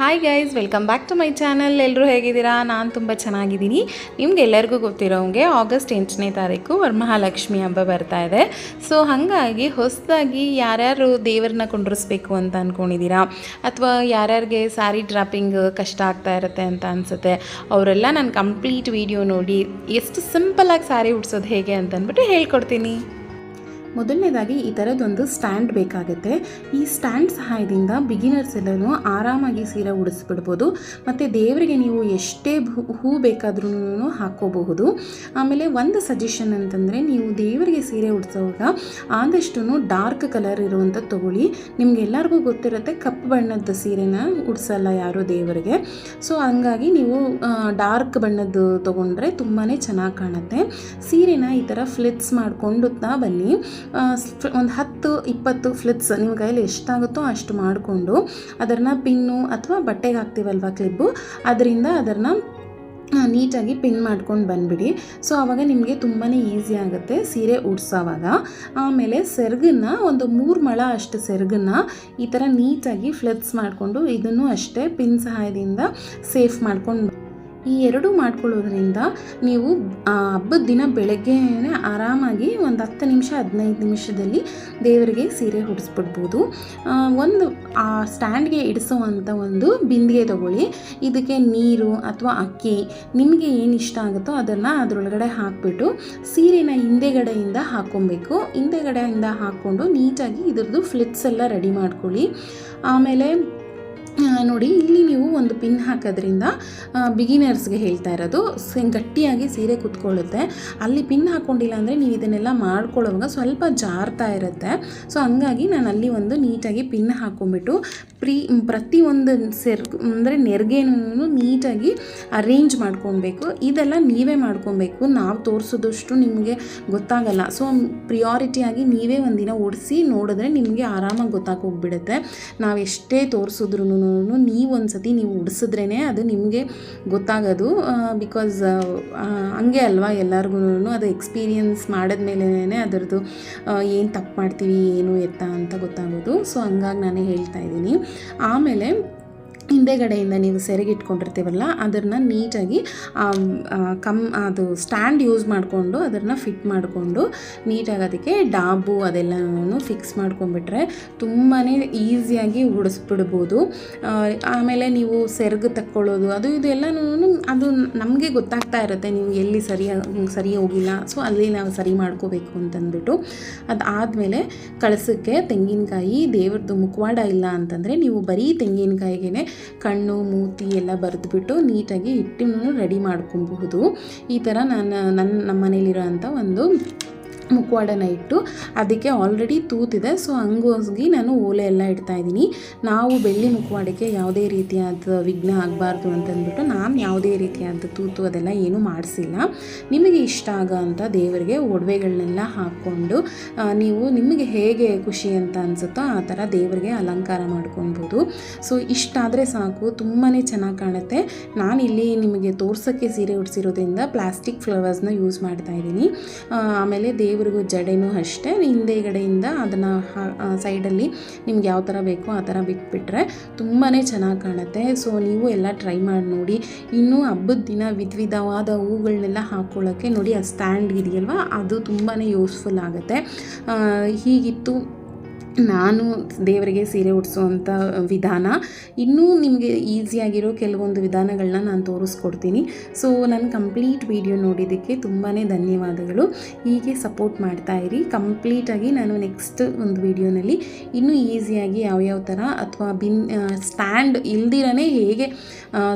Hi guys welcome back to my channel ಎಲ್ಲರೂ ಹೇಗಿದ್ದೀರಾ? ನಾನು ತುಂಬ ಚೆನ್ನಾಗಿದ್ದೀನಿ. ನಿಮ್ಗೆ ಎಲ್ಲರಿಗೂ ಗೊತ್ತಿರೋಂಗೆ ಆಗಸ್ಟ್ ಎಂಟನೇ ತಾರೀಕು ವರ್ಮಹಾಲಕ್ಷ್ಮಿ ಹಬ್ಬ ಬರ್ತಾ ಇದೆ. ಸೊ ಹಾಗಾಗಿ ಹೊಸದಾಗಿ ಯಾರ್ಯಾರು ದೇವರನ್ನ ಕುಂಡ್ರಿಸ್ಬೇಕು ಅಂತ ಅಂದ್ಕೊಂಡಿದ್ದೀರಾ ಅಥವಾ ಯಾರ್ಯಾರಿಗೆ ಸ್ಯಾರಿ ಡ್ರಾಪಿಂಗ್ ಕಷ್ಟ ಆಗ್ತಾ ಇರುತ್ತೆ ಅಂತ ಅನಿಸುತ್ತೆ. ಅವರೆಲ್ಲ ನಾನು ಕಂಪ್ಲೀಟ್ ವಿಡಿಯೋ ನೋಡಿ, ಎಷ್ಟು ಸಿಂಪಲಾಗಿ ಸ್ಯಾರಿ ಉಡ್ಸೋದು ಹೇಗೆ ಅಂತ ಅಂದ್ಬಿಟ್ಟು ಹೇಳ್ಕೊಡ್ತೀನಿ. ಮೊದಲನೇದಾಗಿ ಈ ಥರದ್ದೊಂದು ಸ್ಟ್ಯಾಂಡ್ ಬೇಕಾಗುತ್ತೆ. ಈ ಸ್ಟ್ಯಾಂಡ್ ಸಹಾಯದಿಂದ ಬಿಗಿನರ್ಸ್ ಎಲ್ಲರೂ ಆರಾಮಾಗಿ ಸೀರೆ ಉಡಿಸ್ಬಿಡ್ಬೋದು. ಮತ್ತು ದೇವರಿಗೆ ನೀವು ಎಷ್ಟೇ ಹೂ ಬೇಕಾದ್ರೂ ಹಾಕ್ಕೋಬಹುದು. ಆಮೇಲೆ ಒಂದು ಸಜೆಷನ್ ಅಂತಂದರೆ ನೀವು ದೇವರಿಗೆ ಸೀರೆ ಉಡಿಸೋವಾಗ ಆದಷ್ಟು ಡಾರ್ಕ್ ಕಲರ್ ಇರುವಂಥ ತೊಗೊಳ್ಳಿ. ನಿಮ್ಗೆಲ್ಲರಿಗೂ ಗೊತ್ತಿರುತ್ತೆ ಕಪ್ಪು ಬಣ್ಣದ ಸೀರೆನ ಉಡಿಸಲ್ಲ ಯಾರು ದೇವರಿಗೆ. ಸೊ ಹಂಗಾಗಿ ನೀವು ಡಾರ್ಕ್ ಬಣ್ಣದ್ದು ತೊಗೊಂಡ್ರೆ ತುಂಬಾ ಚೆನ್ನಾಗಿ ಕಾಣುತ್ತೆ. ಸೀರೆನ ಈ ಥರ ಫ್ಲಿಟ್ಸ್ ಮಾಡ್ಕೊಂಡುತ್ತಾ ಬನ್ನಿ. ಒಂದು ಹತ್ತು, ಇಪ್ಪತ್ತು ಫ್ಲಿಪ್ಸ್ ನಿಮ್ಮ ಕೈಯಲ್ಲಿ ಎಷ್ಟಾಗುತ್ತೋ ಅಷ್ಟು ಮಾಡಿಕೊಂಡು ಅದನ್ನು ಪಿನ್ನು ಅಥವಾ ಬಟ್ಟೆಗೆ ಹಾಕ್ತೀವಲ್ವ ಕ್ಲಿಬ್ಬು ಅದರಿಂದ ಅದನ್ನು ನೀಟಾಗಿ ಪಿನ್ ಮಾಡ್ಕೊಂಡು ಬಂದ್ಬಿಡಿ. ಸೊ ಆವಾಗ ನಿಮಗೆ ತುಂಬಾ ಈಸಿ ಆಗುತ್ತೆ ಸೀರೆ ಉಡ್ಸೋವಾಗ. ಆಮೇಲೆ ಸೆರಗನ್ನ, ಒಂದು ಮೂರು ಮಳ ಅಷ್ಟು ಸೆರಗನ್ನ ಈ ಥರ ನೀಟಾಗಿ ಫ್ಲಿಟ್ಸ್ ಮಾಡಿಕೊಂಡು ಇದನ್ನು ಅಷ್ಟೇ ಪಿನ್ ಸಹಾಯದಿಂದ ಸೇಫ್ ಮಾಡ್ಕೊಂಡು ಈ ಎರಡು ಮಾಡ್ಕೊಳ್ಳೋದ್ರಿಂದ ನೀವು ಹಬ್ಬದ ದಿನ ಬೆಳಗ್ಗೆನೇ ಆರಾಮಾಗಿ ಒಂದು ಹತ್ತು ನಿಮಿಷ, ಹದಿನೈದು ನಿಮಿಷದಲ್ಲಿ ದೇವರಿಗೆ ಸೀರೆ ಹೊಡಿಸ್ಬಿಡ್ಬೋದು ಒಂದು, ಆ ಸ್ಟ್ಯಾಂಡ್ಗೆ ಇಡಿಸುವಂಥ ಒಂದು ಬಿಂದಿಗೆ ತಗೊಳ್ಳಿ. ಇದಕ್ಕೆ ನೀರು ಅಥವಾ ಅಕ್ಕಿ, ನಿಮಗೆ ಏನು ಇಷ್ಟ ಆಗುತ್ತೋ ಅದನ್ನು ಅದರೊಳಗಡೆ ಹಾಕಿಬಿಟ್ಟು ಸೀರೆನ ಹಿಂದೆಗಡೆಯಿಂದ ಹಾಕ್ಕೊಬೇಕು. ಹಿಂದೆಗಡೆಯಿಂದ ಹಾಕ್ಕೊಂಡು ನೀಟಾಗಿ ಇದ್ರದ್ದು ಫ್ಲಿಟ್ಸ್ ಎಲ್ಲ ರೆಡಿ ಮಾಡ್ಕೊಳ್ಳಿ. ಆಮೇಲೆ ನೋಡಿ, ಇಲ್ಲಿ ನೀವು ಒಂದು ಪಿನ್ ಹಾಕೋದ್ರಿಂದ ಬಿಗಿನರ್ಸ್ಗೆ ಹೇಳ್ತಾ ಇರೋದು ಗಟ್ಟಿಯಾಗಿ ಸೀರೆ ಕುತ್ಕೊಳ್ಳುತ್ತೆ. ಅಲ್ಲಿ ಪಿನ್ ಹಾಕ್ಕೊಂಡಿಲ್ಲ ಅಂದರೆ ನೀವು ಇದನ್ನೆಲ್ಲ ಮಾಡ್ಕೊಳ್ಳೋವಾಗ ಸ್ವಲ್ಪ ಜಾರ್ತಾ ಇರುತ್ತೆ. ಸೊ ಹಂಗಾಗಿ ನಾನು ಅಲ್ಲಿ ಒಂದು ನೀಟಾಗಿ ಪಿನ್ ಹಾಕ್ಕೊಂಬಿಟ್ಟು ಪ್ರೀ, ಪ್ರತಿಯೊಂದು ಸೆರ್, ಅಂದರೆ ನೆರಿಗೆನೂ ನೀಟಾಗಿ ಅರೇಂಜ್ ಮಾಡ್ಕೊಬೇಕು ಇದೆಲ್ಲ ನೀವೇ ಮಾಡ್ಕೊಬೇಕು ನಾವು ತೋರಿಸೋದಷ್ಟು ನಿಮಗೆ ಗೊತ್ತಾಗಲ್ಲ. ಸೊ ಪ್ರಿಯಾರಿಟಿಯಾಗಿ ನೀವೇ ಒಂದಿನ ಓಡಿಸಿ ನೋಡಿದ್ರೆ ನಿಮಗೆ ಆರಾಮಾಗಿ ಗೊತ್ತಾಗೋಗ್ಬಿಡುತ್ತೆ ನಾವು ಎಷ್ಟೇ ತೋರಿಸಿದ್ರು ನೀವು ಒಂದು ಸತಿ ನೀವು ಉಡಿಸಿದ್ರೇ ಅದು ನಿಮಗೆ ಗೊತ್ತಾಗೋದು. ಬಿಕಾಸ್ ಹಂಗೆ ಅಲ್ವಾ ಎಲ್ಲರಿಗೂ ಅದು ಎಕ್ಸ್ಪೀರಿಯನ್ಸ್ ಮಾಡಿದ್ಮೇಲೆ ಅದರದ್ದು ಏನು ತಪ್ಪು ಮಾಡ್ತೀವಿ, ಏನು ಎತ್ತ ಅಂತ ಗೊತ್ತಾಗೋದು. ಸೊ ಹಂಗಾಗಿ ನಾನು ಹೇಳ್ತಾ ಇದ್ದೀನಿ. ಆಮೇಲೆ ಹಿಂದೆಗಡೆಯಿಂದ ನೀವು ಸೆರೆಗೆ ಇಟ್ಕೊಂಡಿರ್ತೀವಲ್ಲ ಅದನ್ನು ನೀಟಾಗಿ ಕಮ್, ಅದು ಸ್ಟ್ಯಾಂಡ್ ಯೂಸ್ ಮಾಡಿಕೊಂಡು ಅದನ್ನು ಫಿಟ್ ಮಾಡಿಕೊಂಡು ನೀಟಾಗಿ ಅದಕ್ಕೆ ಡಾಬು ಅದೆಲ್ಲನೂ ಫಿಕ್ಸ್ ಮಾಡ್ಕೊಂಡ್ಬಿಟ್ರೆ ತುಂಬಾ ಈಸಿಯಾಗಿ ಉಡಿಸ್ಬಿಡ್ಬೋದು ಆಮೇಲೆ ನೀವು ಸೆರಗು ತಕ್ಕೊಳ್ಳೋದು, ಅದು ಇದೆಲ್ಲನೂ ಅದು ನಮಗೆ ಗೊತ್ತಾಗ್ತಾ ಇರುತ್ತೆ, ನೀವು ಎಲ್ಲಿ ಸರಿಯಾಗಿ ಸರಿ ಹೋಗಿಲ್ಲ, ಸೊ ಅಲ್ಲಿ ನಾವು ಸರಿ ಮಾಡ್ಕೋಬೇಕು ಅಂತಂದ್ಬಿಟ್ಟು. ಅದಾದಮೇಲೆ ಕಳಸಕ್ಕೆ ತೆಂಗಿನಕಾಯಿ ದೇವ್ರದ್ದು ಮುಖವಾಡ ಇಲ್ಲ ಅಂತಂದರೆ ನೀವು ಬರೀ ತೆಂಗಿನಕಾಯಿಗೆ ಕಣ್ಣು, ಮೂತಿ ಎಲ್ಲ ಬರೆದ್ಬಿಟ್ಟು ನೀಟಾಗಿ ಹಿಟ್ಟನ್ನು ರೆಡಿ ಮಾಡ್ಕೊಬಹುದು. ಈ ಥರ ನಾನು ನನ್ನ ನಮ್ಮ ಮನೇಲಿರೋ ಒಂದು ಮುಖವಾಡನ ಇಟ್ಟು ಅದಕ್ಕೆ ಆಲ್ರೆಡಿ ತೂತಿದೆ. ಸೊ ಹಂಗೋಸ್ಗಿ ನಾನು ಓಲೆ ಎಲ್ಲ ಇಡ್ತಾ ಇದ್ದೀನಿ. ನಾವು ಬೆಳ್ಳಿ ಮುಖವಾಡಕ್ಕೆ ಯಾವುದೇ ರೀತಿಯಾದ ವಿಘ್ನ ಆಗಬಾರ್ದು ಅಂತಂದ್ಬಿಟ್ಟು ನಾನು ಯಾವುದೇ ರೀತಿಯಾದ ತೂತು ಅದೆಲ್ಲ ಏನೂ ಮಾಡಿಸಿಲ್ಲ. ನಿಮಗೆ ಇಷ್ಟ ಆಗೋ ಅಂಥ ದೇವರಿಗೆ ಒಡವೆಗಳನ್ನೆಲ್ಲ ಹಾಕ್ಕೊಂಡು ನೀವು ನಿಮಗೆ ಹೇಗೆ ಖುಷಿ ಅಂತ ಅನಿಸುತ್ತೋ ಆ ಥರ ದೇವರಿಗೆ ಅಲಂಕಾರ ಮಾಡ್ಕೊಬೋದು ಸೊ ಇಷ್ಟಾದರೆ ಸಾಕು. ತುಂಬಾ ಚೆನ್ನಾಗಿ ಕಾಣುತ್ತೆ. ನಾನಿಲ್ಲಿ ನಿಮಗೆ ತೋರ್ಸೋಕ್ಕೆ ಸೀರೆ ಉಡಿಸಿರೋದ್ರಿಂದ ಪ್ಲಾಸ್ಟಿಕ್ ಫ್ಲವರ್ಸ್ನ ಯೂಸ್ ಮಾಡ್ತಾ ಇದ್ದೀನಿ. ಆಮೇಲೆ ಆಮೇಲೆ ದೇವ್ರಿಗೂ ಜಡೆನೂ ಅಷ್ಟೇ. ಹಿಂದೆಗಡೆಯಿಂದ ಅದನ್ನು ಸೈಡಲ್ಲಿ ನಿಮ್ಗೆ ಯಾವ ಥರ ಬೇಕೋ ಆ ಥರ ಬಿಟ್ಬಿಟ್ರೆ ತುಂಬಾ ಚೆನ್ನಾಗಿ ಕಾಣುತ್ತೆ. ಸೊ ನೀವು ಎಲ್ಲ ಟ್ರೈ ಮಾಡಿ ನೋಡಿ. ಇನ್ನೂ ಹಬ್ಬದ ದಿನ ವಿಧ ವಿಧವಾದ ಹೂಗಳನ್ನೆಲ್ಲ ಹಾಕ್ಕೊಳ್ಳೋಕ್ಕೆ ನೋಡಿ ಆ ಸ್ಟ್ಯಾಂಡ್ ಇದೆಯಲ್ವ ಅದು ತುಂಬಾ ಯೂಸ್ಫುಲ್ ಆಗುತ್ತೆ. ಹೀಗಿತ್ತು. ನಾನು ದೇವರಿಗೆ ಸೀರೆ ಉಡಿಸುವಂಥ ವಿಧಾನ ಇನ್ನೂ ನಿಮಗೆ ಈಸಿಯಾಗಿರೋ ಕೆಲವೊಂದು ವಿಧಾನಗಳನ್ನ ನಾನು ತೋರಿಸ್ಕೊಡ್ತೀನಿ. ಸೊ ನಾನು ಕಂಪ್ಲೀಟ್ ವಿಡಿಯೋ ನೋಡಿದ್ದಕ್ಕೆ ತುಂಬಾ ಧನ್ಯವಾದಗಳು. ಹೀಗೆ ಸಪೋರ್ಟ್ ಮಾಡ್ತಾ ಇರಿ. ಕಂಪ್ಲೀಟಾಗಿ ನಾನು ನೆಕ್ಸ್ಟ್ ಒಂದು ವಿಡಿಯೋನಲ್ಲಿ ಇನ್ನೂ ಈಸಿಯಾಗಿ ಯಾವ್ಯಾವ ಥರ ಅಥವಾ ಬಿನ್ ಸ್ಟ್ಯಾಂಡ್ ಇಲ್ದಿರನೇ ಹೇಗೆ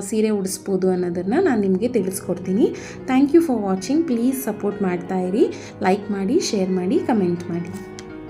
ಸೀರೆ ಉಡಿಸ್ಬೋದು ಅನ್ನೋದನ್ನು ನಾನು ನಿಮಗೆ ತಿಳಿಸ್ಕೊಡ್ತೀನಿ. Thank you for watching please support ಮಾಡ್ತಾ ಇರಿ. ಲೈಕ್ ಮಾಡಿ ಶೇರ್ ಮಾಡಿ ಕಮೆಂಟ್ ಮಾಡಿ.